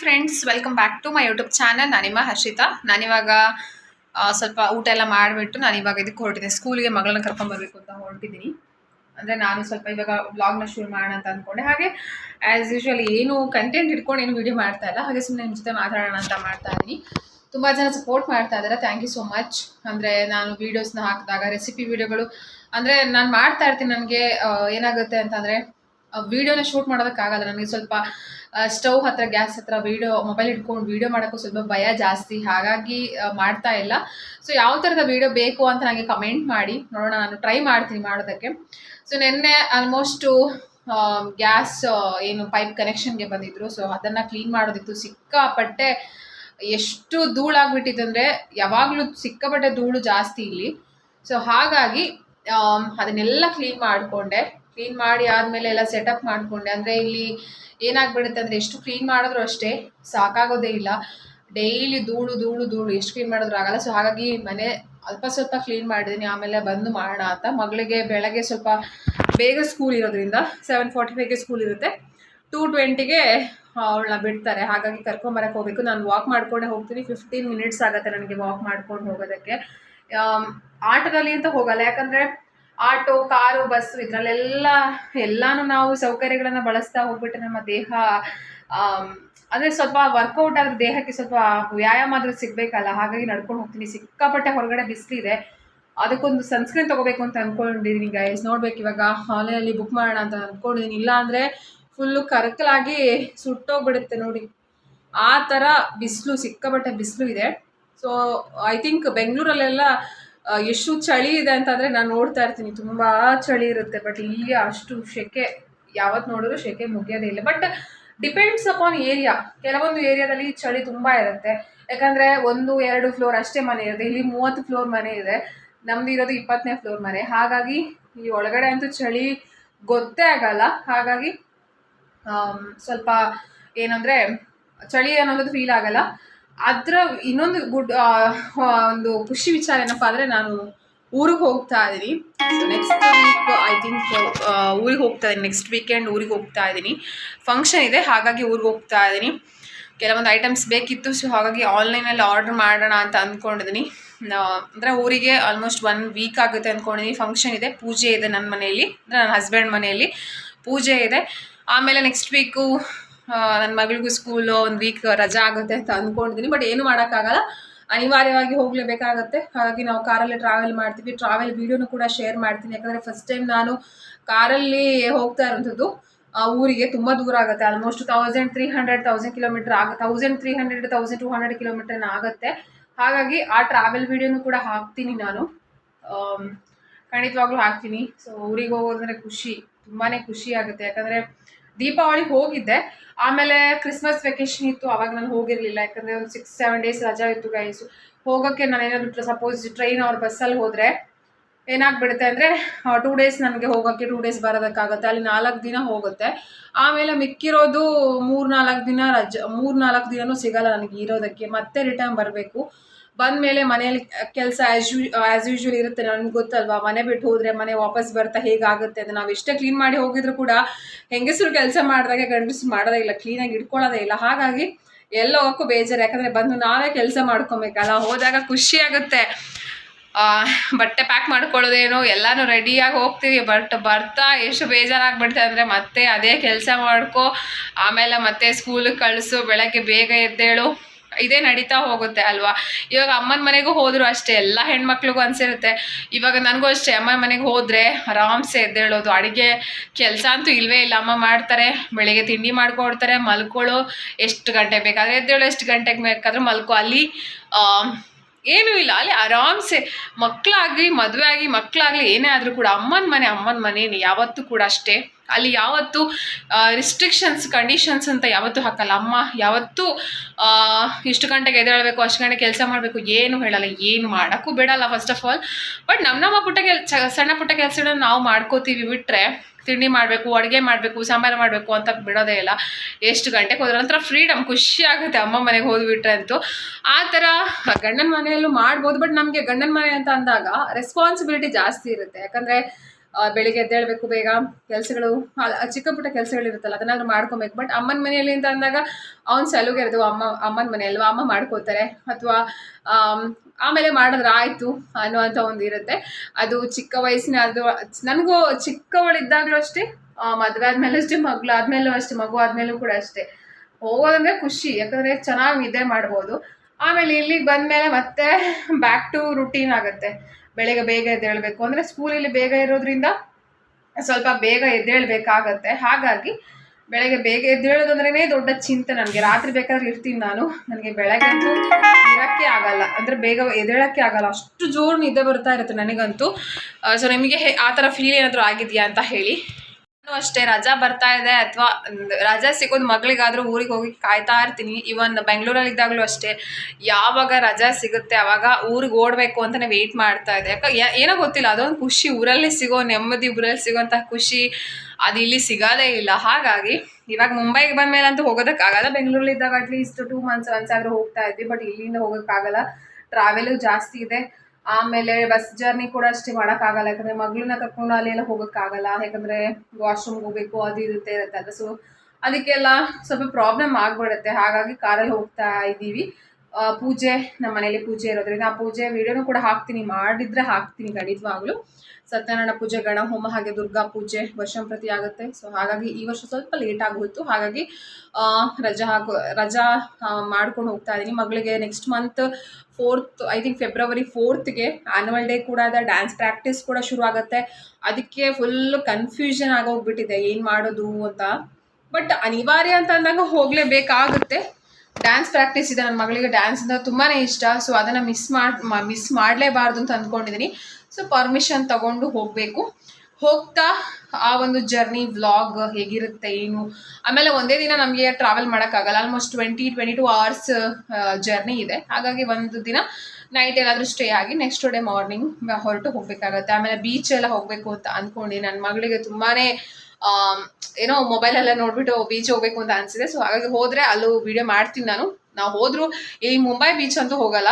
Friends welcome back to my YouTube channel ನಾನಿಮ್ಮ Harshita. ನಾನಿವಾಗ ಸ್ವಲ್ಪ ಊಟ ಎಲ್ಲ ಮಾಡಿಬಿಟ್ಟು ನಾನು ಇವಾಗ ಇದಕ್ಕೆ ಹೊರಟಿದ್ದೀನಿ ಸ್ಕೂಲಿಗೆ ಮಗಳನ್ನ ಕರ್ಕೊಂಬರ್ಬೇಕು ಅಂತ ಹೊರಟಿದ್ದೀನಿ. ಅಂದರೆ ನಾನು ಸ್ವಲ್ಪ ಇವಾಗ ಬ್ಲಾಗ್ನ ಶುರು ಮಾಡೋಣ ಅಂತ ಅಂದ್ಕೊಂಡೆ ಹಾಗೆ ಆ್ಯಸ್ ಯೂಶ್ವಲ್ ಏನು ಕಂಟೆಂಟ್ ಇಟ್ಕೊಂಡು ಏನು ವೀಡಿಯೋ ಮಾಡ್ತಾ ಇಲ್ಲ. ಹಾಗೆ ಸುಮ್ಮನೆ ನಿಮ್ಮ ಜೊತೆ ಮಾತಾಡೋಣ ಅಂತ ಮಾಡ್ತಾ ಇದ್ದೀನಿ. ತುಂಬ ಜನ ಸಪೋರ್ಟ್ ಮಾಡ್ತಾ ಇದ್ದಾರೆ ಥ್ಯಾಂಕ್ ಯು ಸೋ ಮಚ್ ಅಂದರೆ ನಾನು ವೀಡಿಯೋಸ್ನ ಹಾಕಿದಾಗ ರೆಸಿಪಿ ವೀಡಿಯೋಗಳು ಅಂದರೆ ನಾನು ಮಾಡ್ತಾ ಇರ್ತೀನಿ. ನನಗೆ ಏನಾಗುತ್ತೆ ಅಂತಂದರೆ ವೀಡಿಯೋನ ಶೂಟ್ ಮಾಡೋದಕ್ಕಾಗಲ್ಲ. ನನಗೆ ಸ್ವಲ್ಪ ಸ್ಟವ್ ಹತ್ರ, ಗ್ಯಾಸ್ ಹತ್ರ ವೀಡಿಯೋ, ಮೊಬೈಲ್ ಇಟ್ಕೊಂಡು ವೀಡಿಯೋ ಮಾಡೋಕ್ಕೂ ಸ್ವಲ್ಪ ಭಯ ಜಾಸ್ತಿ. ಹಾಗಾಗಿ ಮಾಡ್ತಾ ಇಲ್ಲ. ಸೊ ಯಾವ ಥರದ ವೀಡಿಯೋ ಬೇಕು ಅಂತ ನನಗೆ ಕಮೆಂಟ್ ಮಾಡಿ. ನೋಡೋಣ, ನಾನು ಟ್ರೈ ಮಾಡ್ತೀನಿ ಮಾಡೋದಕ್ಕೆ. ಸೊ ನಿನ್ನೆ ಆಲ್ಮೋಸ್ಟು ಗ್ಯಾಸ್ ಏನು ಪೈಪ್ ಕನೆಕ್ಷನ್ಗೆ ಬಂದಿದ್ರು. ಸೊ ಅದನ್ನು ಕ್ಲೀನ್ ಮಾಡೋದಿತ್ತು. ಸಿಕ್ಕಾಪಟ್ಟೆ ಎಷ್ಟು ಧೂಳಾಗ್ಬಿಟ್ಟಿತ್ತು ಅಂದರೆ, ಯಾವಾಗಲೂ ಸಿಕ್ಕಾಪಟ್ಟೆ ಧೂಳು ಜಾಸ್ತಿ ಇಲ್ಲಿ. ಸೊ ಹಾಗಾಗಿ ಅದನ್ನೆಲ್ಲ ಕ್ಲೀನ್ ಮಾಡಿಕೊಂಡೆ. ಕ್ಲೀನ್ ಮಾಡಿ ಆದಮೇಲೆ ಎಲ್ಲ ಸೆಟಪ್ ಮಾಡಿಕೊಂಡೆ. ಅಂದರೆ ಇಲ್ಲಿ ಏನಾಗ್ಬಿಡುತ್ತೆ ಅಂದರೆ ಎಷ್ಟು ಕ್ಲೀನ್ ಮಾಡಿದ್ರು ಅಷ್ಟೇ ಸಾಕಾಗೋದೇ ಇಲ್ಲ. ಡೈಲಿ ಧೂಳು ಧೂಳು ಧೂಳು ಎಷ್ಟು ಕ್ಲೀನ್ ಮಾಡಿದ್ರು ಆಗಲ್ಲ. ಸೊ ಹಾಗಾಗಿ ಮನೆ ಅಲ್ಪ ಸ್ವಲ್ಪ ಕ್ಲೀನ್ ಮಾಡಿದ್ದೀನಿ ಆಮೇಲೆ ಬಂದು ಮಾಡೋಣ ಅಂತ. ಮಗಳಿಗೆ ಬೆಳಗ್ಗೆ ಸ್ವಲ್ಪ ಬೇಗ ಸ್ಕೂಲ್ ಇರೋದ್ರಿಂದ ಸೆವೆನ್ ಫಾರ್ಟಿ ಫೈವ್ಗೆ ಸ್ಕೂಲ್ ಇರುತ್ತೆ. ಟೂ ಟ್ವೆಂಟಿಗೆ ಅವಳನ್ನ ಬಿಡ್ತಾರೆ. ಹಾಗಾಗಿ ಕರ್ಕೊಂಬರಕ್ಕೆ ಹೋಗಬೇಕು. ನಾನು ವಾಕ್ ಮಾಡ್ಕೊಂಡೇ ಹೋಗ್ತೀನಿ. ಫಿಫ್ಟೀನ್ ಮಿನಿಟ್ಸ್ ಆಗುತ್ತೆ ನನಗೆ ವಾಕ್ ಮಾಡ್ಕೊಂಡು ಹೋಗೋದಕ್ಕೆ. ಆಟದಲ್ಲಿ ಅಂತ ಹೋಗಲ್ಲ. ಯಾಕಂದರೆ ಆಟೋ, ಕಾರು, ಬಸ್ಸು, ಇದರಲ್ಲೆಲ್ಲ, ಎಲ್ಲಾನು ನಾವು ಸೌಕರ್ಯಗಳನ್ನು ಬಳಸ್ತಾ ಹೋಗ್ಬಿಟ್ರೆ ನಮ್ಮ ದೇಹ ಅಂದ್ರೆ ಸ್ವಲ್ಪ ವರ್ಕೌಟ್ ಆದ್ರೆ ದೇಹಕ್ಕೆ ಸ್ವಲ್ಪ ವ್ಯಾಯಾಮ ಆದರೂ ಸಿಗಬೇಕಲ್ಲ, ಹಾಗಾಗಿ ನಡ್ಕೊಂಡು ಹೋಗ್ತೀನಿ. ಸಿಕ್ಕಾಪಟ್ಟೆ ಹೊರಗಡೆ ಬಿಸಿಲಿದೆ ಅದಕ್ಕೊಂದು ಸನ್ಸ್ಕ್ರೀನ್ ತಗೋಬೇಕು ಅಂತ ಅಂದ್ಕೊಂಡಿದ್ದೀನಿ ಗೈಸ್ ನೋಡ್ಬೇಕು ಇವಾಗ ಆನ್ಲೈನಲ್ಲಿ ಬುಕ್ ಮಾಡೋಣ ಅಂತ ಅಂದ್ಕೊಂಡಿದ್ದೀನಿ ಇಲ್ಲ ಅಂದ್ರೆ ಫುಲ್ಲು ಕರಕಲಾಗಿ ಸುಟ್ಟೋಗ್ಬಿಡುತ್ತೆ ನೋಡಿ. ಆ ಥರ ಬಿಸಿಲು, ಸಿಕ್ಕಾಪಟ್ಟೆ ಬಿಸಿಲು ಇದೆ. ಸೊ ಐ ಥಿಂಕ್ ಬೆಂಗಳೂರಲ್ಲೆಲ್ಲ ಎಷ್ಟು ಚಳಿ ಇದೆ ಅಂತಂದರೆ ನಾನು ನೋಡ್ತಾ ಇರ್ತೀನಿ. ತುಂಬ ಚಳಿ ಇರುತ್ತೆ ಬಟ್ ಇಲ್ಲಿ ಅಷ್ಟು ಸೆಕೆ ಯಾವತ್ತು ನೋಡಿದ್ರು ಸೆಕೆ ಮುಗಿಯೋದೇ ಇಲ್ಲ. ಬಟ್ ಡಿಪೆಂಡ್ಸ್ ಅಪಾನ್ ಏರಿಯಾ ಕೆಲವೊಂದು ಏರಿಯಾದಲ್ಲಿ ಚಳಿ ತುಂಬ ಇರುತ್ತೆ. ಯಾಕಂದರೆ ಒಂದು, ಎರಡು ಫ್ಲೋರ್ ಅಷ್ಟೇ ಮನೆ ಇರುತ್ತೆ. ಇಲ್ಲಿ ಮೂವತ್ತು ಫ್ಲೋರ್ ಮನೆ ಇದೆ. ನಮ್ದು ಇರೋದು ಇಪ್ಪತ್ತನೇ ಫ್ಲೋರ್ ಮನೆ. ಹಾಗಾಗಿ ಈ ಒಳಗಡೆ ಅಂತೂ ಚಳಿ ಗೊತ್ತೇ ಆಗಲ್ಲ. ಹಾಗಾಗಿ ಸ್ವಲ್ಪ ಏನಂದರೆ ಚಳಿ ಅನ್ನೋದು ಫೀಲ್ ಆಗಲ್ಲ. ಅದರ ಇನ್ನೊಂದು ಗುಡ್ ಒಂದು ಖುಷಿ ವಿಚಾರ ಏನಪ್ಪ ಅಂದರೆ ನಾನು ಊರಿಗೆ ಹೋಗ್ತಾ ಇದ್ದೀನಿ. ನೆಕ್ಸ್ಟ್ ವೀಕ್ ಐ ಥಿಂಕ್ ಊರಿಗೆ ಹೋಗ್ತಾ ಇದ್ದೀನಿ. ನೆಕ್ಸ್ಟ್ ವೀಕೆಂಡ್ ಊರಿಗೆ ಹೋಗ್ತಾ ಇದ್ದೀನಿ. ಫಂಕ್ಷನ್ ಇದೆ, ಹಾಗಾಗಿ ಊರಿಗೆ ಹೋಗ್ತಾ ಇದ್ದೀನಿ. ಕೆಲವೊಂದು ಐಟಮ್ಸ್ ಬೇಕಿತ್ತು ಸೊ ಹಾಗಾಗಿ ಆನ್ಲೈನಲ್ಲಿ ಆರ್ಡ್ರ್ ಮಾಡೋಣ ಅಂತ ಅಂದ್ಕೊಂಡಿದ್ದೀನಿ ಅಂದರೆ ಊರಿಗೆ ಆಲ್ಮೋಸ್ಟ್ ಒನ್ ವೀಕ್ ಆಗುತ್ತೆ ಅಂದ್ಕೊಂಡಿದ್ದೀನಿ ಫಂಕ್ಷನ್ ಇದೆ, ಪೂಜೆ ಇದೆ ನನ್ನ ಮನೆಯಲ್ಲಿ, ಅಂದರೆ ನನ್ನ ಹಸ್ಬೆಂಡ್ ಮನೆಯಲ್ಲಿ. ಪೂಜೆ ಇದೆ. ಆಮೇಲೆ ನೆಕ್ಸ್ಟ್ ವೀಕು ನನ್ನ ಮಗಳಿಗೂ ಸ್ಕೂಲು ಒಂದು ವೀಕ್ ರಜಾ ಆಗುತ್ತೆ ಅಂತ ಅಂದ್ಕೊಂಡಿದ್ದೀನಿ ಬಟ್ ಏನು ಮಾಡೋಕ್ಕಾಗಲ್ಲ. ಅನಿವಾರ್ಯವಾಗಿ ಹೋಗಲೇಬೇಕಾಗತ್ತೆ. ಹಾಗಾಗಿ ನಾವು ಕಾರಲ್ಲಿ ಟ್ರಾವೆಲ್ ಮಾಡ್ತೀವಿ. ಟ್ರಾವೆಲ್ ವೀಡಿಯೋನು ಕೂಡ ಶೇರ್ ಮಾಡ್ತೀನಿ. ಯಾಕಂದರೆ ಫಸ್ಟ್ ಟೈಮ್ ನಾನು ಕಾರಲ್ಲಿ ಹೋಗ್ತಾ ಇರೋಂಥದ್ದು ಆ ಊರಿಗೆ ತುಂಬ ದೂರ ಆಗುತ್ತೆ. Almost thousand three hundred thousand kilometre ಆಗ thousand three hundred thousand two hundred ಕಿಲೋಮೀಟರ್ನ ಆಗುತ್ತೆ. ಹಾಗಾಗಿ ಆ ಟ್ರಾವೆಲ್ ವೀಡಿಯೋನು ಕೂಡ ಹಾಕ್ತೀನಿ ನಾನು. ಖಂಡಿತವಾಗ್ಲೂ ಹಾಕ್ತೀನಿ. ಸೊ ಊರಿಗೆ ಹೋಗೋದಂದ್ರೆ ಖುಷಿ ತುಂಬಾ ಖುಷಿ ಆಗುತ್ತೆ. ಯಾಕಂದರೆ ದೀಪಾವಳಿಗೆ ಹೋಗಿದ್ದೆ ಆಮೇಲೆ ಕ್ರಿಸ್ಮಸ್ ವೆಕೇಶನ್ ಇತ್ತು, ಅವಾಗ ನಾನು ಹೋಗಿರಲಿಲ್ಲ. ಯಾಕಂದರೆ ಒಂದು ಸಿಕ್ಸ್ ಸೆವೆನ್ ಡೇಸ್ ರಜಾ ಇತ್ತು ಗೈಸು ಹೋಗೋಕ್ಕೆ ನಾನು ಏನಾದರೂ ಸಪೋಸ್ ಟ್ರೈನ್ ಅವ್ರ ಬಸ್ಸಲ್ಲಿ ಹೋದರೆ ಏನಾಗ್ಬಿಡುತ್ತೆ ಅಂದರೆ ಟೂ ಡೇಸ್ ನನಗೆ ಹೋಗೋಕ್ಕೆ ಟೂ ಡೇಸ್ ಬರೋದಕ್ಕಾಗುತ್ತೆ. ಅಲ್ಲಿ ನಾಲ್ಕು ದಿನ ಹೋಗುತ್ತೆ. ಆಮೇಲೆ ಮಿಕ್ಕಿರೋದು ಮೂರು ನಾಲ್ಕು ದಿನ ರಜ ಮೂರು ನಾಲ್ಕು ದಿನವೂ ಸಿಗಲ್ಲ ನನಗೆ ಇರೋದಕ್ಕೆ. ಮತ್ತೆ ರಿಟರ್ನ್ ಬರಬೇಕು. ಬಂದಮೇಲೆ ಮನೆಯಲ್ಲಿ ಕೆಲಸ ಆ್ಯಸ್ ಯೂ ಆ್ಯಸ್ ಯೂಶ್ವಲ್ ಇರುತ್ತೆ ನನಗೆ ಗೊತ್ತಲ್ವಾ? ಮನೆ ಬಿಟ್ಟು ಹೋದರೆ ಮನೆ ವಾಪಸ್ ಬರ್ತಾ ಹೇಗಾಗುತ್ತೆ ಅದು ನಾವು ಎಷ್ಟೇ ಕ್ಲೀನ್ ಮಾಡಿ ಹೋಗಿದ್ರು ಕೂಡ ಹೆಂಗಸರು ಕೆಲಸ ಮಾಡಿದಾಗ ಗಂಡಸರು ಮಾಡೋದೇ ಇಲ್ಲ ಕ್ಲೀನಾಗಿ ಇಟ್ಕೊಳ್ಳೋದೇ ಇಲ್ಲ. ಹಾಗಾಗಿ ಎಲ್ಲ ಹೋಗೋಕ್ಕೂ ಬೇಜಾರು, ಯಾಕಂದರೆ ಬಂದು ನಾವೇ ಕೆಲಸ ಮಾಡ್ಕೊಬೇಕಲ್ಲ, ಹೋದಾಗ ಖುಷಿ ಆಗುತ್ತೆ. ಬಟ್ಟೆ ಪ್ಯಾಕ್ ಮಾಡ್ಕೊಳ್ಳೋದೇನು, ಎಲ್ಲನೂ ರೆಡಿಯಾಗಿ ಹೋಗ್ತೀವಿ ಬಟ್ ಬರ್ತಾ ಎಷ್ಟು ಬೇಜಾರಾಗ್ಬಿಡ್ತೆ ಅಂದರೆ ಮತ್ತೆ ಅದೇ ಕೆಲಸ ಮಾಡ್ಕೊ, ಆಮೇಲೆ ಮತ್ತೆ ಸ್ಕೂಲಿಗೆ ಕಳಿಸು, ಬೆಳಗ್ಗೆ ಬೇಗ ಎದ್ದೇಳು. ಇದೇ ನಡೀತಾ ಹೋಗುತ್ತೆ ಅಲ್ವಾ? ಇವಾಗ ಅಮ್ಮನ ಮನೆಗೂ ಹೋದ್ರು ಅಷ್ಟೇ, ಎಲ್ಲ ಹೆಣ್ಮಕ್ಳಿಗೂ ಅನ್ಸಿರುತ್ತೆ. ಇವಾಗ ನನಗೂ ಅಷ್ಟೇ ಅಮ್ಮನ ಮನೆಗೆ ಹೋದರೆ ಆರಾಮ್ಸೆ ಎದ್ದೇಳೋದು. ಅಡುಗೆ ಕೆಲಸ ಅಂತೂ ಇಲ್ವೇ ಇಲ್ಲ. ಅಮ್ಮ ಮಾಡ್ತಾರೆ, ಬೆಳಿಗ್ಗೆ ತಿಂಡಿ ಮಾಡ್ಕೊಡ್ತಾರೆ, ಮಲ್ಕೊಳ್ಳೋ ಎಷ್ಟು ಗಂಟೆ ಬೇಕಾದರೆ ಎದ್ದೇಳು ಎಷ್ಟು ಗಂಟೆಗೆ ಬೇಕಾದ್ರೂ ಮಲ್ಕೊ. ಅಲ್ಲಿ ಏನೂ ಇಲ್ಲ. ಅಲ್ಲಿ ಆರಾಮ್ಸೆ. ಮಕ್ಕಳಾಗಲಿ ಮದುವೆ ಆಗಿ ಮಕ್ಕಳಾಗಲಿ ಏನೇ ಆದರೂ ಕೂಡ ಅಮ್ಮನ ಮನೆ ಅಮ್ಮನ ಮನೆ ಯಾವತ್ತೂ ಕೂಡ ಅಷ್ಟೇ. ಅಲ್ಲಿ ಯಾವತ್ತೂ ರಿಸ್ಟ್ರಿಕ್ಷನ್ಸ್ ಕಂಡೀಷನ್ಸ್ ಅಂತ ಯಾವತ್ತೂ ಹಾಕಲ್ಲ. ಅಮ್ಮ ಯಾವತ್ತೂ ಇಷ್ಟು ಗಂಟೆಗೆ ಎದ್ದೇಳಬೇಕು, ಅಷ್ಟು ಗಂಟೆ ಕೆಲಸ ಮಾಡಬೇಕು, ಏನು ಹೇಳಲ್ಲ, ಏನು ಮಾಡೋಕ್ಕೂ ಬಿಡಲ್ಲ ಫಸ್ಟ್ ಆಫ್ ಆಲ್ ಬಟ್ ನಮ್ಮ ನಮ್ಮ ಪುಟ್ಟ ಕೆಲ್ ಸಣ್ಣ ಪುಟ್ಟ ಕೆಲಸಗಳನ್ನ ನಾವು ಮಾಡ್ಕೋತೀವಿ ಬಿಟ್ಟರೆ ತಿಂಡಿ ಮಾಡಬೇಕು, ಅಡುಗೆ ಮಾಡಬೇಕು, ಸಾಂಬಾರು ಮಾಡಬೇಕು ಅಂತ ಬಿಡೋದೇ ಇಲ್ಲ. ಎಷ್ಟು ಗಂಟೆಗೆ ಹೋದ್ರೆ ಒಂಥರ ಫ್ರೀಡಮ್ ಖುಷಿ ಆಗುತ್ತೆ. ಅಮ್ಮ ಮನೆಗೆ ಹೋದ್ಬಿಟ್ರೆ ಅಂತೂ. ಆ ಥರ ಗಂಡನ ಮನೆಯಲ್ಲೂ ಮಾಡ್ಬೋದು ಬಟ್ ನಮಗೆ ಗಂಡನ ಮನೆ ಅಂತ ಅಂದಾಗ ರೆಸ್ಪಾನ್ಸಿಬಿಲಿಟಿ ಜಾಸ್ತಿ ಇರುತ್ತೆ. ಯಾಕಂದರೆ ಬೆಳಿಗ್ಗೆ ಎದ್ದೇಳ್ಬೇಕು ಬೇಗ. ಕೆಲಸಗಳು ಚಿಕ್ಕ ಪುಟ್ಟ ಕೆಲಸಗಳಿರುತ್ತಲ್ಲ ಅದನ್ನಾದ್ರೂ ಮಾಡ್ಕೊಬೇಕು. ಬಟ್ ಅಮ್ಮನ ಮನೆಯಲ್ಲಿ ಅಂತ ಅಂದಾಗ, ಅವ್ನು ಸಲುಗೆ ಇರೋದು ಅಮ್ಮ, ಅಮ್ಮನ ಮನೆ ಅಲ್ವಾ? ಅಮ್ಮ ಮಾಡ್ಕೋತಾರೆ ಅಥವಾ ಆಮೇಲೆ ಮಾಡಿದ್ರೆ ಆಯಿತು ಅನ್ನುವಂಥ ಒಂದು ಇರುತ್ತೆ. ಅದು ಚಿಕ್ಕ ವಯಸ್ಸಿನ ಅದು ನನಗೂ ಚಿಕ್ಕವಳಿದ್ದಾಗಲೂ ಅಷ್ಟೇ ಮದುವೆ ಆದಮೇಲೆ ಅಷ್ಟೇ ಮಗಳು ಆದಮೇಲೂ ಅಷ್ಟೇ ಮಗು ಆದಮೇಲೂ ಕೂಡ ಅಷ್ಟೇ. ಹೋಗೋದಂದ್ರೆ ಖುಷಿ, ಯಾಕಂದರೆ ಚೆನ್ನಾಗಿ ನಿದ್ದೆ ಮಾಡ್ಬೋದು. ಆಮೇಲೆ ಇಲ್ಲಿಗೆ ಬಂದಮೇಲೆ ಮತ್ತೆ ಬ್ಯಾಕ್ ಟು ರುಟೀನ್ ಆಗುತ್ತೆ. ಬೆಳಗ್ಗೆ ಬೇಗ ಎದ್ದೇಳಬೇಕು ಅಂದರೆ ಸ್ಕೂಲಲ್ಲಿ ಬೇಗ ಇರೋದ್ರಿಂದ ಸ್ವಲ್ಪ ಬೇಗ ಎದ್ದೇಳಬೇಕಾಗತ್ತೆ. ಹಾಗಾಗಿ ಬೆಳಗ್ಗೆ ಬೇಗ ಎದ್ದೇಳೋದಂದ್ರೇ ದೊಡ್ಡ ಚಿಂತೆ ನನಗೆ. ರಾತ್ರಿ ಬೇಕಾದ್ರೆ ಇರ್ತೀನಿ ನಾನು. ನನಗೆ ಬೆಳಗ್ಗೆ ಅಂತೂ ಇರೋಕ್ಕೆ ಆಗಲ್ಲ. ಅಂದರೆ ಬೇಗ ಎದ್ದೇಳೋಕ್ಕೆ ಆಗಲ್ಲ. ಅಷ್ಟು ಜೋರು ನಿದ್ದೆ ಬರ್ತಾ ಇರುತ್ತೆ ನನಗಂತೂ. ಸೊ ನಿಮಗೆ ಆ ಥರ ಫೀಲ್ ಏನಾದರೂ ಆಗಿದೆಯಾ ಅಂತ ಹೇಳಿ. ಅಷ್ಟೇ ರಜಾ ಬರ್ತಾ ಇದೆ ಅಥವಾ ರಜಾ ಸಿಗೋದು ಮಗಳಿಗಾದ್ರೂ ಊರಿಗೆ ಹೋಗಿ ಕಾಯ್ತಾ ಇರ್ತೀನಿ. ಇವನ್ ಬೆಂಗಳೂರಲ್ಲಿ ಇದ್ದಾಗಲೂ ಅಷ್ಟೇ. ಯಾವಾಗ ರಜಾ ಸಿಗುತ್ತೆ, ಅವಾಗ ಊರಿಗೆ ಓಡಬೇಕು ಅಂತಲೇ ವೆಯ್ಟ್ ಮಾಡ್ತಾ ಇದೆ ಯಾಕೆ ಏನೋ ಗೊತ್ತಿಲ್ಲ, ಅದೊಂದು ಖುಷಿ ಊರಲ್ಲಿ ಸಿಗೋ, ನೆಮ್ಮದಿ ಊರಲ್ಲಿ ಸಿಗೋಂಥ ಖುಷಿ ಅದು ಇಲ್ಲಿ ಸಿಗೋದೇ ಇಲ್ಲ. ಹಾಗಾಗಿ, ಇವಾಗ ಮುಂಬೈಗೆ ಬಂದಮೇಲೆ ಅಂತೂ ಹೋಗೋದಕ್ಕಾಗಲ್ಲ. ಬೆಂಗಳೂರಲ್ಲಿ ಇದ್ದಾಗ ಅಟ್ಲೀಸ್ಟ್ ಟೂ ಮಂತ್ಸ್ ಒನ್ಸ್ ಆದರೂ ಹೋಗ್ತಾ ಇದ್ವಿ ಬಟ್ ಇಲ್ಲಿಂದ ಹೋಗೋಕ್ಕಾಗಲ್ಲ. ಟ್ರಾವೆಲು ಜಾಸ್ತಿ ಇದೆ. ಆಮೇಲೆ ಬಸ್ ಜರ್ನಿ ಕೂಡ ಅಷ್ಟೇ ಮಾಡೋಕ್ಕಾಗಲ್ಲ. ಯಾಕಂದರೆ ಮಗಳನ್ನ ಕರ್ಕೊಂಡು ಅಲ್ಲೆಲ್ಲ ಹೋಗೋಕ್ಕಾಗಲ್ಲ. ಯಾಕಂದರೆ ವಾಶ್ರೂಮ್ಗೆ ಹೋಗಬೇಕು, ಅದು ಇರುತ್ತೆ ಇರುತ್ತೆ ಸೊ ಅದಕ್ಕೆಲ್ಲ ಸ್ವಲ್ಪ ಪ್ರಾಬ್ಲಮ್ ಆಗಿಬಿಡುತ್ತೆ. ಹಾಗಾಗಿ ಕಾರಲ್ಲಿ ಹೋಗ್ತಾ ಇದ್ದೀವಿ. ಪೂಜೆ, ನಮ್ಮ ಮನೇಲಿ ಪೂಜೆ ಇರೋದ್ರಿಂದ ಆ ಪೂಜೆ ವಿಡಿಯೋನು ಕೂಡ ಹಾಕ್ತೀನಿ. ಮಾಡಿದರೆ ಹಾಕ್ತೀನಿ ಖಂಡಿತವಾಗ್ಲೂ. ಸತ್ಯನಾರಾಯಣ ಪೂಜೆ, ಗಣ ಹೋಮ ಹಾಗೆ ದುರ್ಗಾ ಪೂಜೆ ವರ್ಷಂಪ್ರತಿ ಆಗುತ್ತೆ. ಸೊ ಹಾಗಾಗಿ ಈ ವರ್ಷ ಸ್ವಲ್ಪ ಲೇಟ್ ಆಗೋಯ್ತು. ಹಾಗಾಗಿ ರಜಾ ಹಾಕೋ, ರಜಾ ಮಾಡ್ಕೊಂಡು ಹೋಗ್ತಾ ಇದ್ದೀನಿ. ಮಗಳಿಗೆ next month fourth I think February ಫೋರ್ತ್ಗೆ annual day ಕೂಡ ಅದ ಡ್ಯಾನ್ಸ್ ಪ್ರಾಕ್ಟೀಸ್ ಕೂಡ ಶುರು ಆಗುತ್ತೆ. ಅದಕ್ಕೆ ಫುಲ್ ಕನ್ಫ್ಯೂಷನ್ ಆಗೋಗ್ಬಿಟ್ಟಿದೆ. ಏನು ಮಾಡೋದು ಅಂತ. ಬಟ್ ಅನಿವಾರ್ಯ ಅಂತ ಅಂದಾಗ ಹೋಗಲೇಬೇಕಾಗುತ್ತೆ. ಡ್ಯಾನ್ಸ್ ಪ್ರಾಕ್ಟೀಸ್ ಇದೆ ನನ್ನ ಮಗಳಿಗೆ ಡ್ಯಾನ್ಸ್ ಅಂದರೆ ತುಂಬಾ ಇಷ್ಟ ಸೊ ಅದನ್ನು ಮಿಸ್ ಮಾಡಿ ಮಿಸ್ ಮಾಡಲೇಬಾರ್ದು ಅಂತ ಅಂದ್ಕೊಂಡಿದ್ದೀನಿ ಸೊ ಪರ್ಮಿಷನ್ ತಗೊಂಡು ಹೋಗಬೇಕು. ಹೋಗ್ತಾ ಆ ಒಂದು ಜರ್ನಿ ವ್ಲಾಗ್ ಹೇಗಿರುತ್ತೆ ಏನು? ಆಮೇಲೆ ಒಂದೇ ದಿನ ನಮಗೆ ಟ್ರಾವೆಲ್ ಮಾಡೋಕ್ಕಾಗಲ್ಲ. Almost twenty twenty two hours journey ಇದೆ. ಹಾಗಾಗಿ ಒಂದು ದಿನ ನೈಟ್ ಏನಾದರೂ ಸ್ಟೇ ಆಗಿ ನೆಕ್ಸ್ಟ್ ಡೇ ಮಾರ್ನಿಂಗ್ ಹೊರಟು ಹೋಗಬೇಕಾಗತ್ತೆ. ಆಮೇಲೆ ಬೀಚ್ ಎಲ್ಲ ಹೋಗಬೇಕು ಅಂತ ಅಂದ್ಕೊಂಡು ನನ್ನ ಮಗಳಿಗೆ ತುಂಬಾ ಏನೋ ಮೊಬೈಲೆಲ್ಲ ನೋಡ್ಬಿಟ್ಟು ಬೀಚ್ ಹೋಗ್ಬೇಕು ಅಂತ ಅನಿಸಿದೆ. ಸೊ ಹಾಗಾಗಿ ಹೋದರೆ ಅಲ್ಲೂ ವಿಡಿಯೋ ಮಾಡ್ತೀನಿ ನಾನು. ನಾವು ಹೋದರೂ ಈ ಮುಂಬೈ ಬೀಚ್ ಅಂತೂ ಹೋಗಲ್ಲ.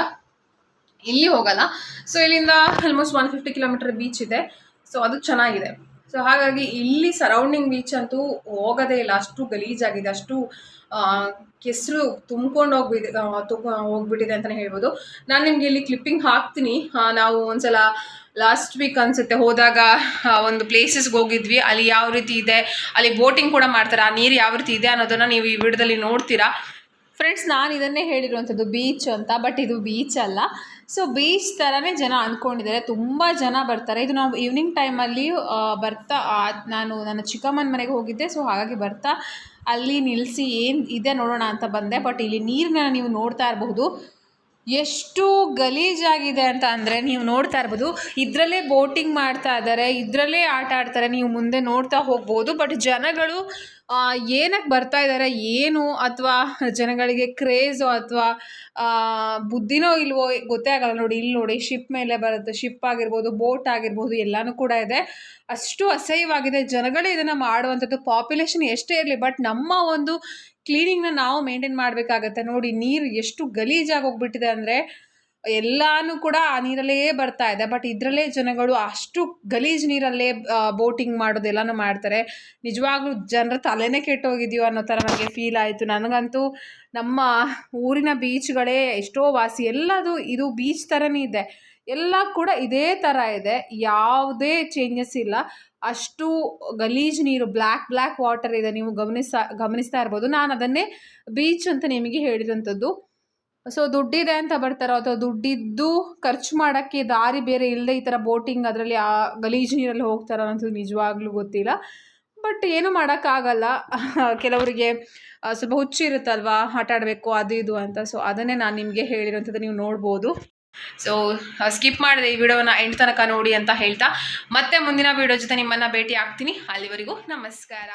ಇಲ್ಲಿ ಹೋಗಲ್ಲ. ಸೊ ಇಲ್ಲಿಂದ almost one fifty kilometre beach ಇದೆ. ಸೊ ಅದು ಚೆನ್ನಾಗಿದೆ. ಸೊ ಹಾಗಾಗಿ ಇಲ್ಲಿ ಸರೌಂಡಿಂಗ್ ಬೀಚ್ ಅಂತೂ ಹೋಗೋದೇ ಇಲ್ಲ. ಅಷ್ಟು ಗಲೀಜಾಗಿದೆ. ಅಷ್ಟು ಕೆಸರು ತುಂಬ್ಕೊಂಡು ತುಂಬ ಹೋಗ್ಬಿಟ್ಟಿದೆ ಅಂತಲೇ ಹೇಳ್ಬೋದು. ನಾನು ನಿಮಗೆ ಇಲ್ಲಿ ಕ್ಲಿಪ್ಪಿಂಗ್ ಹಾಕ್ತೀನಿ. ನಾವು ಒಂದ್ಸಲ ಲಾಸ್ಟ್ ವೀಕ್ ಅನಿಸುತ್ತೆ. ಹೋದಾಗ ಒಂದು ಪ್ಲೇಸಸ್ಗೆ ಹೋಗಿದ್ವಿ. ಅಲ್ಲಿ ಯಾವ ರೀತಿ ಇದೆ? ಅಲ್ಲಿ ಬೋಟಿಂಗ್ ಕೂಡ ಮಾಡ್ತಾರೆ? ಆ ನೀರು ಯಾವ ರೀತಿ ಇದೆ ಅನ್ನೋದನ್ನು ನೀವು ಈ ವಿಡಿಯೋದಲ್ಲಿ ನೋಡ್ತೀರಾ. ಫ್ರೆಂಡ್ಸ್ ನಾನು ಇದನ್ನೇ ಹೇಳಿರುವಂಥದ್ದು ಬೀಚ್ ಅಂತ ಬಟ್ ಇದು ಬೀಚ್ ಅಲ್ಲ. ಸೊ ಬೀಚ್ ಥರನೇ ಜನ ಅಂದ್ಕೊಂಡಿದ್ದಾರೆ ತುಂಬ ಜನ ಬರ್ತಾರೆ. ಇದು ನಾವು ಈವ್ನಿಂಗ್ ಟೈಮಲ್ಲಿ ಬರ್ತಾ ನಾನು ನನ್ನ ಚಿಕ್ಕಮ್ಮನ ಮನೆಗೆ ಹೋಗಿದ್ದೆ. ಸೊ ಹಾಗಾಗಿ ಬರ್ತಾ, ಅಲ್ಲಿ ನಿಲ್ಲಿಸಿ ಏನು ಇದೆ ನೋಡೋಣ ಅಂತ ಬಂದೆ. ಬಟ್ ಇಲ್ಲಿ ನೀರನ್ನ ನೀವು ನೋಡ್ತಾ ಇರಬಹುದು. ಎಷ್ಟು ಗಲೀಜಾಗಿದೆ ಅಂತ ಅಂದರೆ ನೀವು ನೋಡ್ತಾ ಇರ್ಬೋದು, ಇದರಲ್ಲೇ ಬೋಟಿಂಗ್ ಮಾಡ್ತಾ ಇದ್ದಾರೆ, ಇದರಲ್ಲೇ ಆಟ ಆಡ್ತಾರೆ, ನೀವು ಮುಂದೆ ನೋಡ್ತಾ ಹೋಗ್ಬೋದು ಬಟ್ ಜನಗಳು ಏನಕ್ಕೆ ಬರ್ತಾ ಇದ್ದಾರೆ ಏನು ಅಥವಾ ಜನಗಳಿಗೆ ಕ್ರೇಜು ಅಥವಾ ಬುದ್ಧಿನೋ ಇಲ್ವೋ ಗೊತ್ತೇ ಆಗಲ್ಲ ನೋಡಿ. ಇಲ್ಲಿ ನೋಡಿ ಶಿಪ್ ಮೇಲೆ ಬರುತ್ತೆ ಶಿಪ್ ಆಗಿರ್ಬೋದು ಬೋಟ್ ಆಗಿರ್ಬೋದು, ಎಲ್ಲನೂ ಕೂಡ ಇದೆ. ಅಷ್ಟು ಅಸಹ್ಯವಾಗಿದೆ. ಜನಗಳೇ ಇದನ್ನು ಮಾಡುವಂಥದ್ದು ಪಾಪ್ಯುಲೇಷನ್ ಎಷ್ಟೇ ಇರಲಿ ಬಟ್ ನಮ್ಮ ಒಂದು ಕ್ಲೀನಿಂಗ್ನ ನಾವು ಮೇಂಟೈನ್ ಮಾಡಬೇಕಾಗತ್ತೆ. ನೋಡಿ, ನೀರು ಎಷ್ಟು ಗಲೀಜಾಗಿ ಹೋಗ್ಬಿಟ್ಟಿದೆ ಅಂದರೆ ಎಲ್ಲಾನು ಕೂಡ ಆ ನೀರಲ್ಲೇ ಬರ್ತಾ ಇದೆ. ಬಟ್ ಇದರಲ್ಲೇ ಜನಗಳು ಅಷ್ಟು ಗಲೀಜು ನೀರಲ್ಲೇ ಬೋಟಿಂಗ್ ಮಾಡೋದೆಲ್ಲನೂ ಮಾಡ್ತಾರೆ. ನಿಜವಾಗ್ಲೂ ಜನರ ತಲೆನೇ ಕೆಟ್ಟೋಗಿದೆಯೋ ಅನ್ನೋ ಥರ ನನಗೆ ಫೀಲ್ ಆಯಿತು. ನನಗಂತೂ ನಮ್ಮ ಊರಿನ ಬೀಚ್ಗಳೇ ಎಷ್ಟೋ ವಾಸಿ, ಎಲ್ಲದು ಇದು ಬೀಚ್ ಥರನೇ ಇದೆ. ಎಲ್ಲ ಕೂಡ ಇದೇ ಥರ ಇದೆ. ಯಾವುದೇ ಚೇಂಜಸ್ ಇಲ್ಲ. ಅಷ್ಟು ಗಲೀಜು ನೀರು ಬ್ಲ್ಯಾಕ್ ಬ್ಲ್ಯಾಕ್ ವಾಟರ್ ಇದೆ. ನೀವು ಗಮನಿಸ, ಗಮನಿಸ್ತಾ ಇರ್ಬೋದು. ನಾನು ಅದನ್ನೇ ಬೀಚ್ ಅಂತ ನಿಮಗೆ ಹೇಳಿರೋಂಥದ್ದು ಸೊ ದುಡ್ಡಿದೆ ಅಂತ ಬರ್ತಾರೋ, ಅಥವಾ ದುಡ್ಡಿದ್ದು ಖರ್ಚು ಮಾಡೋಕ್ಕೆ ದಾರಿ ಬೇರೆ ಇಲ್ಲದೆ ಈ ಥರ ಬೋಟಿಂಗ್ ಅದರಲ್ಲಿ ಆ ಗಲೀಜು ನೀರಲ್ಲಿ ಹೋಗ್ತಾರೋ ಅನ್ನೋದು ನಿಜವಾಗ್ಲೂ ಗೊತ್ತಿಲ್ಲ. ಬಟ್ ಏನು ಮಾಡೋಕ್ಕಾಗಲ್ಲ. ಕೆಲವರಿಗೆ ಸ್ವಲ್ಪ ಹುಚ್ಚು ಇರುತ್ತಲ್ವಾ? ಆಟ ಆಡಬೇಕು, ಅದು ಇದು ಅಂತ. ಸೊ ಅದನ್ನೇ ನಾನು ನಿಮಗೆ ಹೇಳಿರೋಂಥದ್ದು ನೀವು ನೋಡ್ಬೋದು. ಸೊ ಸ್ಕಿಪ್ ಮಾಡಿದೆ ಈ ವಿಡಿಯೋನ ಎಂಟು ತನಕ ನೋಡಿ ಅಂತ ಹೇಳ್ತಾ. ಮತ್ತೆ ಮುಂದಿನ ವಿಡಿಯೋ ಜೊತೆ ನಿಮ್ಮನ್ನು ಭೇಟಿ ಆಗ್ತೀನಿ ಅಲ್ಲಿವರೆಗೂ ನಮಸ್ಕಾರ.